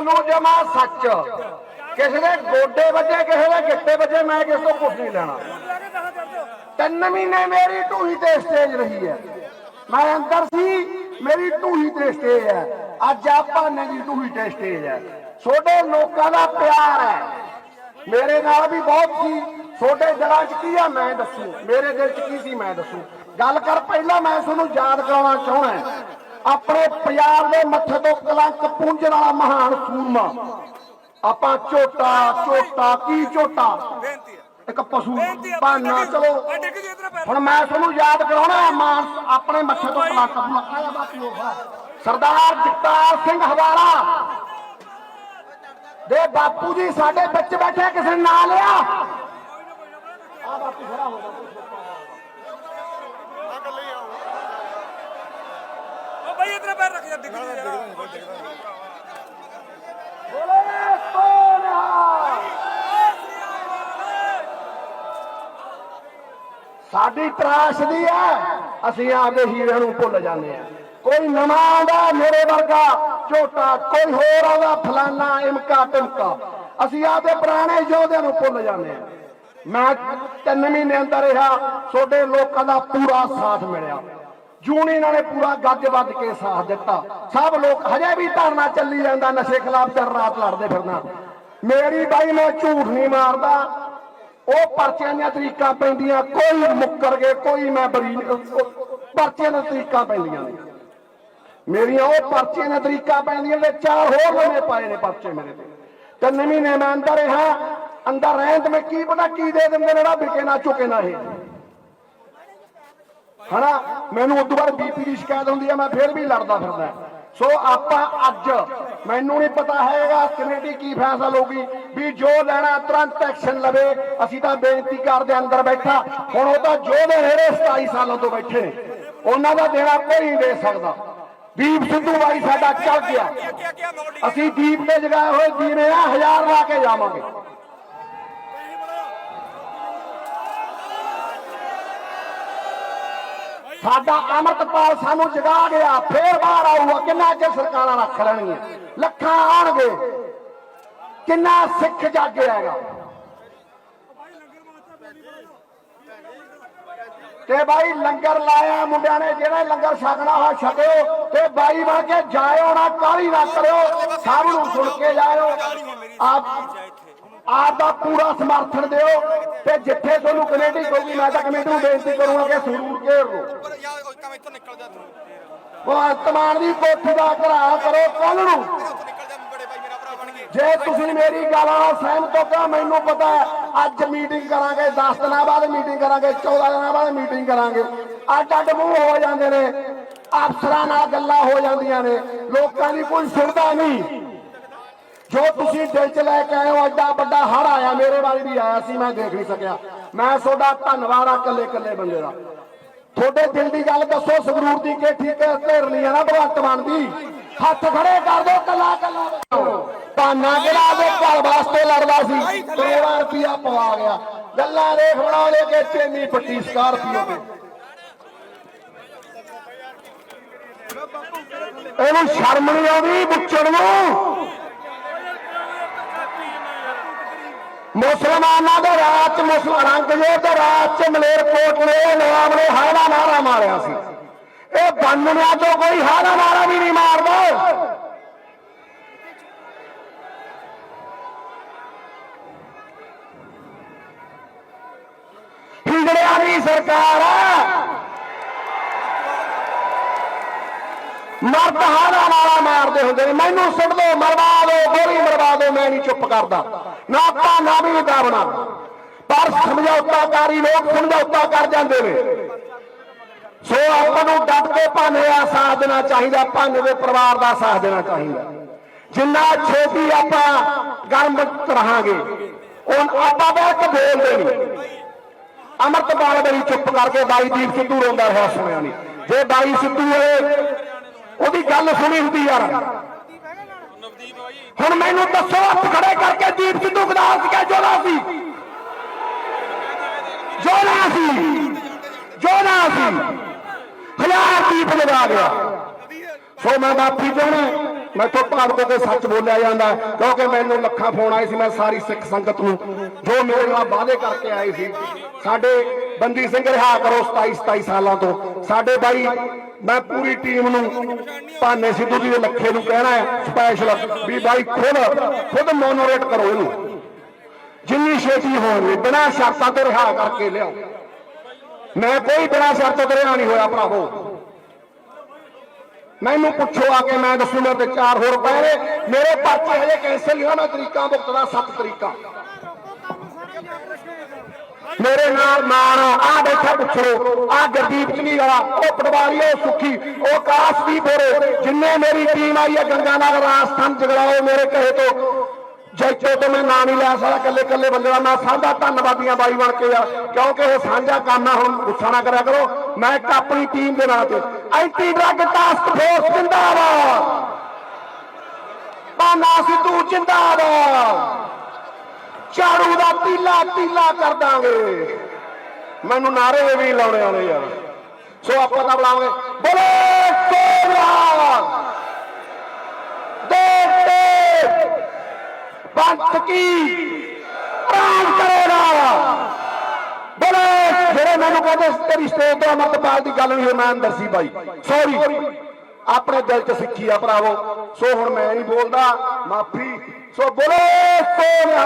ਬੋਲੂ ਜਮਾ ਸੱਚ। ਕਿਸੇ ਦੇ ਗੋਡੇ ਵੱਜੇ, ਕਿਸੇ ਦੇ ਗਿੱਟੇ ਵੱਜੇ, ਮੈਂ ਕਿਸ ਤੋਂ ਕੁਝ ਨਹੀਂ ਲੈਣਾ। ਤਿੰਨ ਮਹੀਨੇ ਮੇਰੀ ਢੂਹੀ ਤੇ ਸਟੇਜ ਰਹੀ ਹੈ। ਮੈਂ ਅੰਦਰ ਸੀ, ਮੇਰੀ ਢੂਹੀ ਤੇ ਸਟੇਜ ਹੈ। ਅੱਜ ਆਪਾਂ ਨੇ ਦੀ ਢੂਹੀ ਤੇ ਸਟੇਜ ਹੈ। ਛੋਟੇ ਲੋਕਾਂ ਦਾ ਪਿਆਰ ਹੈ। ਮੇਰੇ ਨਾਲ ਵੀ ਬਹੁਤ ਸੀ। ਛੋਟੇ ਦਿਲਾਂ 'ਚ ਕੀ ਆ, ਮੈਂ ਦੱਸੂ। ਮੇਰੇ ਦਿਲ 'ਚ ਕੀ ਸੀ, ਮੈਂ ਦੱਸੂ। ਗੱਲ ਕਰ, ਪਹਿਲਾਂ ਮੈਂ ਤੁਹਾਨੂੰ ਯਾਦ ਕਰਾਉਣਾ ਚਾਹੁੰਦਾ ਆਪਣੇ ਪੰਜਾਬ ਦੇ ਮੱਥੇ ਤੋਂ ਕਲੰਕ ਪੂੰਝਣ ਵਾਲਾ ਮਹਾਨ ਸੂਰਮਾ। ਆਪਾਂ ਝੋਟਾ ਝੋਟਾ ਕੀ ਝੋਟਾ? ਇੱਕ ਪਸ਼ੂ। ਡਿੱਗ- ਚਲੋ। ਹੁਣ ਮੈਂ ਤੁਹਾਨੂੰ ਯਾਦ ਕਰਾਉਣਾ ਮਾਨ ਆਪਣੇ ਮੱਥੇ ਤੋਂ ਕਲੰਕ ਆਇਆ ਬਾਕੀ ਹੋਗਾ ਸਰਦਾਰ ਜਗਤਾਰ ਸਿੰਘ ਹਵਾਲਾ। ਦੇ ਬਾਪੂ ਜੀ ਸਾਡੇ ਵਿੱਚ ਬੈਠੇ ਕਿਸੇ ਨੇ ਨਾਂ ਲਿਆ? ਆ ਬਾਪੂ ਖੜਾ ਹੋ ਜਾ। ਉਹ ਬਈ ਇੱਧਰ ਪੈਰ ਰੱਖ ਜਾ, ਡਿੱਗ ਜੀ ਯਾਰ। ਬੋਲੇ ਸੋਨਾ ਸਾਡੀ ਤਰਾਸ਼ਦੀ ਹੈ ਅਸੀਂ ਆਪਦੇ ਹੀਰਿਆਂ ਨੂੰ ਭੁੱਲ ਜਾਂਦੇ ਆ। ਕੋਈ ਨਵਾਂ ਆਉਂਦਾ ਮੇਰੇ ਵਰਗਾ, ਝੋਟਾ, ਕੋਈ ਹੋਰ ਆਉਂਦਾ, ਫਲਾਨਾ ਇਮਕਾ ਟਿਮਕਾ ਅਸੀਂ ਆਪਦੇ ਪੁਰਾਣੇ ਯੋਧਿਆਂ ਨੂੰ ਭੁੱਲ ਜਾਂਦੇ ਆ। ਮੈਂ ਤਿੰਨ ਮਹੀਨੇ ਅੰਦਰ ਰਿਹਾ, ਤੁਹਾਡੇ ਲੋਕਾਂ ਦਾ ਪੂਰਾ ਸਾਥ ਮਿਲਿਆ। ਜੂਨ ਇਹਨਾਂ ਨੇ ਪੂਰਾ ਗੱਜ ਵੱਜ ਕੇ ਸਾਥ ਦਿੱਤਾ। ਸਭ ਲੋਕ ਹਜੇ ਵੀ ਧਰਨਾ ਚੱਲੀ ਜਾਂਦਾ, ਨਸ਼ੇ ਖਿਲਾਫ ਦਿਨ ਰਾਤ ਲੜਦੇ ਫਿਰਨਾ। ਮੇਰੀ ਬਾਈ, ਮੈਂ ਝੂਠ ਨਹੀਂ ਮਾਰਦਾ। ਉਹ ਪਰਚਿਆਂ ਦੀਆਂ ਤਰੀਕਾਂ ਪੈਂਦੀਆਂ, ਕੋਈ ਮੁੱਕਰ ਗਏ, ਕੋਈ ਮੈਂ ਬਰੀ ਪਰਚਿਆਂ ਦੀਆਂ ਤਰੀਕਾਂ ਪੈਂਦੀਆਂ ਨੇ। ਮੇਰੀਆਂ ਉਹ ਪਰਚਿਆਂ ਦੀਆਂ ਤਰੀਕਾਂ ਪੈਂਦੀਆਂ ਨੇ, ਚਾਰ ਹੋਰ ਨਵੇਂ ਪਾਏ ਨੇ ਪਰਚੇ ਮੇਰੇ ਤੇ। ਤੇ ਨਵੀਂ ਨੇ ਮੈਂ ਅੰਦਰ ਰਿਹਾ, ਅੰਦਰ ਰਹਿਣ ਤੇ ਮੈਂ ਕੀ ਪਤਾ ਕੀ ਦੇ ਦਿੰਦੇ ਨੇ ਨਾ ਵਿਕੇ ਨਾ ਚੁੱਕੇ ਨਾ ਇਹ। ਹਨਾ? ਮੈਨੂੰ ਉਦੋਂ ਬਾਅਦ ਬੀਪੀ ਦੀ ਸ਼ਿਕਾਇਤ ਹੁੰਦੀ ਹੈ ਮੈਂ ਫਿਰ ਵੀ ਲੜਦਾ ਫਿਰਦਾ। ਸੋ ਆਪਾਂ ਅੱਜ, ਮੈਨੂੰ ਨਹੀਂ ਪਤਾ ਹੈਗਾ ਕਮੇਟੀ ਕੀ ਫੈਸਲਾ ਲਊਗੀ ਵੀ ਜੋ ਲੈਣਾ ਤੁਰੰਤ ਐਕਸ਼ਨ ਲਵੇ। ਅਸੀਂ ਤਾਂ ਬੇਨਤੀ ਕਰਦੇ ਅੰਦਰ ਬੈਠਾ। ਹੁਣ ਉਹ ਤਾਂ ਜੋ ਦੇ ਨੇੜੇ 27 ਸਾਲਾਂ ਤੋਂ ਬੈਠੇ ਨੇ। ਉਹਨਾਂ ਦਾ ਦੇਣਾ ਕੋਈ ਨਹੀਂ ਦੇ ਸਕਦਾ। ਦੀਪ ਸਿੱਧੂ ਬਾਈ ਸਾਡਾ ਚੱਲ ਗਿਆ। ਅਸੀਂ ਦੀਪ ਤੇ ਜਗਾਏ ਹੋਏ ਜੀਨੇ ਆ, ਹਜ਼ਾਰ ਲਾ ਕੇ ਜਾਵਾਂਗੇ। ਸਾਡਾ ਅਮਰਤਪਾਲ ਸਾਨੂੰ ਜਗਾ ਗਿਆ, ਫੇਰ ਬਾਹਰ ਆਊਗਾ, ਕਿੰਨਾ ਚਿਰ ਸਰਕਾਰਾਂ ਰੱਖ ਲੈਣਗੀਆਂ? ਲੱਖਾਂ ਆਣਗੇ ਕਿੰਨਾ ਸਿੱਖ ਜਾਗੇਗਾ ਤੇ ਬਾਈ ਲੰਗਰ ਲਾਇਆ ਮੁੰਡਿਆਂ ਨੇ, ਜਿਹੜਾ ਲੰਗਰ ਛਕਣਾ ਹੋ ਛਕਿਓ ਤੇ ਬਾਈ ਬਣ ਕੇ ਜਾਇਓ ਨਾ ਕਾਲੀ ਨਾ ਕਰਿਓ ਸਭ ਨੂੰ ਸੁਣ ਕੇ ਜਾਇਓ। ਆਪ ਆਪ ਦਾ ਪੂਰਾ ਸਮਰਥਨ ਦਿਓ ਤੇ ਜਿੱਥੇ ਤੁਹਾਨੂੰ ਕਮੇਟੀ ਕਹੂਗੀ ਮੈਂ ਤਾਂ ਕਮੇਟੀ ਨੂੰ ਬੇਨਤੀ ਕਰੂੰਗਾ ਕਿ ਸਰੂਰ ਘੇਰ ਲਓ। ਯਾਰ ਉਹ ਕੰਮ ਇੱਥੋਂ ਨਿਕਲ ਜਾ ਤੂੰ। ਭਗਵੰਤ ਮਾਨ ਦੀ ਕੋਠੀ ਦਾ ਘਰਾ ਕਰੋ ਕੱਲ ਨੂੰ। ਜਾ ਤੁਸੀਂ ਮੇਰੀ ਗੱਲ ਨਾਲ ਸਹਿਮਤ ਹੋ ਤਾਂ ਮੈਨੂੰ ਪਤਾ ਅੱਜ ਮੀਟਿੰਗ ਕਰਾਂਗੇ 10 ਦਿਨਾਂ ਬਾਅਦ ਮੀਟਿੰਗ ਕਰਾਂਗੇ 14 ਦਿਨਾਂ ਬਾਅਦ ਮੀਟਿੰਗ ਕਰਾਂਗੇ। ਅੱਡ ਅੱਡ ਮੂੰਹ ਹੋ ਜਾਂਦੇ ਨੇ ਅਫਸਰਾਂ ਨਾਲ ਗੱਲਾਂ ਹੋ ਜਾਂਦੀਆਂ ਨੇ ਲੋਕਾਂ ਦੀ ਕੋਈ ਸੁਣਦਾ ਨਹੀਂ। ਜੋ ਤੁਸੀਂ ਦਿਲ ਚ ਲੈ ਕੇ ਆਏ ਹੋ, ਐਡਾ ਵੱਡਾ ਹੜ ਆਇਆ, ਮੇਰੇ ਵਾਲੀ ਵੀ ਆਇਆ ਸੀ, ਮੈਂ ਦੇਖ ਨਹੀਂ ਸਕਿਆ। ਮੈਂ ਤੁਹਾਡਾ ਧੰਨਵਾਦ ਆ ਕੱਲੇ ਕੱਲੇ ਬੰਦੇ ਦਾ। ਤੁਹਾਡੇ ਦਿਲ ਦੀ ਗੱਲ ਦੱਸੋ, ਸੰਗਰੂਰ ਦੀ ਕਿ ਠੀਕ ਹੈ ਘੇਰ ਆ ਨਾ ਭਗਵੰਤ ਮਾਨ ਦੀ। ਹੱਥ ਖੜੇ ਕਰ ਦੋ ਕੱਲਾ ਕੱਲਾ ਪਾਨਾ ਜਿਹੜਾ ਦੇ, ਘਰ ਵਾਸਤੇ ਲੜਦਾ ਸੀ। ਕਰੋੜਾਂ ਰੁਪਇਆ ਪਵਾ ਗਿਆ। ਗੱਲਾਂ ਦੇਖ ਬਣਾ ਲੈ ਕੇ ਚੇਨੀ ਪੱਟੀ ਸਕਾਰਪੀਓ ਤੇ। ਇਹਨੂੰ ਸ਼ਰਮ ਨਹੀਂ ਆਉਂਦੀ ਬੁੱਚੜ ਨੂੰ। ਮੁਸਲਮਾਨਾਂ ਦੇ ਰਾਜ ਚ ਮੁਸਲ ਰੰਗਜੋਤ ਦੇ ਰਾਜ ਚ ਮਲੇਰਕੋਟ ਨੇ ਨਵਾਬ ਨੇ ਹਾੜਾ ਨਾਰਾ ਮਾਰਿਆ ਸੀ। ਇਹ ਬੰਨਣਿਆਂ ਤੋਂ ਕੋਈ ਹਾੜਾ ਨਾਰਾ ਵੀ ਨਹੀਂ ਮਾਰਦਾ। ਹਿੰਦੜਿਆਂ ਦੀ ਸਰਕਾਰ ਮਰਦ ਹਾੜਾ ਨਾਰਾ ਮਾਰਦੇ ਹੁੰਦੇ ਨੇ। ਮੈਨੂੰ ਸੁੱਟ ਦੋ, ਮਰਵਾ ਦੋ, ਗੋਲੀ ਮਰਵਾ ਦੋ, ਮੈਂ ਨਹੀਂ ਚੁੱਪ ਕਰਦਾ। ਨਾ ਆਪਾਂ ਨਾ ਵੀ ਦਾਵਣਾ ਪਰ ਸਮਝੌਤਾਕਾਰੀ ਲੋਕ ਸਮਝੌਤਾ ਕਰ ਜਾਂਦੇ ਨੇ। ਸੋ ਆਪਾਂ ਨੂੰ ਡਟ ਕੇ ਭਾਨੇ ਦਾ ਸਾਥ ਦੇਣਾ ਚਾਹੀਦਾ, ਭਾਨੇ ਦੇ ਪਰਿਵਾਰ ਦਾ ਸਾਥ ਦੇਣਾ ਚਾਹੀਦਾ। ਜਿੰਨਾ ਛੇਤੀ ਆਪਾਂ ਗਰਮ ਰਹਾਂਗੇ ਉਹ ਆਪਾਂ ਬਹੁਤ ਬੋਲਦੇ ਨਹੀਂ ਅਮਰਤਪਾਲ ਬੜੀ ਚੁੱਪ ਕਰਕੇ ਬਾਈ ਦੀਪ ਸਿੱਧੂ ਰੋਂਦਾ ਰਿਹਾ ਸੁਣਿਆ ਨਹੀਂ ਜੇ ਬਾਈ ਸਿੱਧੂ ਹੋਏ ਉਹਦੀ ਗੱਲ ਸੁਣੀ ਹੁੰਦੀ ਯਾਰ। ਹੁਣ ਮੈਨੂੰ ਦੱਸੋ ਹੱਥ ਖੜੇ ਕਰਕੇ ਦੀਪ ਸਿੱਧੂ ਗਦਾਸ ਕੇ ਜੋਲਾ ਸੀ? ਜੋਲਾ ਸੀ। ਜੋਲਾ ਸੀ। ਹਜ਼ਾਰ ਦੀਪ ਲਗਾ ਗਿਆ ਸੋ ਮੈਂ ਮਾਫੀ ਚਾਹੁੰਦਾ, ਮੈਂ ਭਾਵਕ ਭਾਰਤ ਦੇ ਸੱਚ ਬੋਲਿਆ ਜਾਂਦਾ, ਕਿਉਂਕਿ ਮੈਨੂੰ ਲੱਖਾਂ ਫੋਨ ਆਏ ਸੀ, ਮੈਂ ਸਾਰੀ ਸਿੱਖ ਸੰਗਤ ਨੂੰ, ਜੋ ਮੇਰੇ ਨਾਲ ਵਾਅਦੇ ਕਰਕੇ ਆਏ ਸੀ। ਸਾਡੇ ਬੰਦੀ ਸਿੰਘ ਰਿਹਾ ਕਰੋ 27 27 ਸਾਲਾਂ ਤੋਂ। ਸਾਡੇ ਬਾਈ, ਮੈਂ ਪੂਰੀ ਟੀਮ ਨੂੰ ਭਾਨੇ ਸਿੱਧੂ ਜੀ ਤੇ ਲੱਖੇ ਨੂੰ ਕਹਿਣਾ ਹੈ ਸਪੈਸ਼ਲ ਵੀ ਬਾਈ ਖੁਦ ਖੁਦ ਮੋਨੋਰੇਟ ਕਰੋ ਇਹਨੂੰ। ਜਿੰਨੀ ਛੇਤੀ ਹੋਵੇ ਬਿਨਾਂ ਸ਼ਰਤਾਂ ਤੋਂ ਰਿਹਾ ਕਰਕੇ ਲਿਆਓ। ਮੈਂ ਕੋਈ ਬਿਨਾਂ ਸ਼ਰਤਾਂ ਤੋਂ ਰਿਹਾ ਨਹੀਂ ਹੋਇਆ, ਭਰਾਵੋ। ਮੈਨੂੰ ਪੁੱਛੋ ਆ ਕੇ, ਮੈਂ ਦੱਸੂ ਮੇਰੇ ਤੇ ਚਾਰ ਹੋਰ ਪਏ ਨੇ ਮੇਰੇ ਪਰਚੇ ਹਜੇ ਕੈਂਸਲ ਨਹੀਂ ਹੋਇਆ ਮੈਂ ਤਰੀਕਾਂ ਭੁਗਤਦਾ ਸੱਤ ਤਰੀਕਾ। ਮੇਰੇ ਨਾਲ ਮਾਨ ਆ ਬੈਠਾ ਪੁੱਛੋ ਆ ਗੁਰਦੀਪ ਸਿੰਘ ਵਾਲਾ, ਉਹ ਪਟਵਾਰੀ, ਉਹ ਸੁੱਖੀ, ਉਹ ਕਾਸ਼ਦੀਪ ਹੋਰੇ ਜਿੰਨੇ ਮੇਰੀ ਟੀਮ ਆਈ ਹੈ ਗੰਗਾਨਗਰ ਰਾਜਸਥਾਨ ਜਗਰਾਓ ਮੇਰੇ ਕਹੇ ਤੋਂ, ਜੈਤੋ ਤੋਂ ਮੈਂ ਨਾਂ ਨਹੀਂ ਲੈ ਸਕਦਾ ਕੱਲੇ ਕੱਲੇ ਬੰਦੇ ਦਾ ਮੈਂ ਸਾਂਝਾ ਧੰਨਵਾਦੀਆਂ ਬਾਈ ਬਣ ਕੇ ਆ, ਕਿਉਂਕਿ ਇਹ ਸਾਂਝਾ ਕੰਮ ਹੈ ਹੁਣ ਗੁੱਸਾ ਨਾ ਕਰਿਆ ਕਰੋ, ਮੈਂ ਇੱਕ ਆਪਣੀ ਟੀਮ ਦੇ ਨਾਂ ਤੇ ਐਂਟੀ ਡਰੱਗ ਟਾਸਕ ਫੋਰਸ ਜਿੰਦਾਬਾਦ। ਬਾਨਾ ਸਿੱਧੂ ਜਿੰਦਾਬਾਦ। ਝਾੜੂ ਦਾ ਤੀਲਾ ਤੀਲਾ ਕਰ ਦਾਂਗੇ। ਮੈਨੂੰ ਨਾਰੇ ਵੀ ਲਾਉਣੇ ਆਉਣੇ ਯਾਰ। ਸੋ ਆਪਾਂ ਤਾਂ ਬੁਲਾਵਾਂਗੇ। ਬੋਲੇ ਸੋਹਰਾ ਦੇਖ ਪੰਥ ਕੀ ਪ੍ਰਾਣ ਕਰੇਗਾ? ਬੋਲੇ, ਜਿਹੜੇ ਮੈਨੂੰ ਕਹਿੰਦੇ ਤੇਰੀ ਸਟੇਜ ਤੋਂ ਅਮਰਤਪਾਲ ਦੀ ਗੱਲ ਨਹੀਂ ਹੋਈ, ਮੈਂ ਅੰਦਰ ਸੀ ਬਾਈ। ਸੌਰੀ ਆਪਣੇ ਦਿਲ 'ਚ ਸਿੱਖੀ ਆ ਭਰਾਵੋ। ਸੋ ਹੁਣ ਮੈਂ ਨਹੀਂ ਬੋਲਦਾ। ਮਾਫੀ ਸੋ ਬੋਲੇ ਸੋਹਰਾ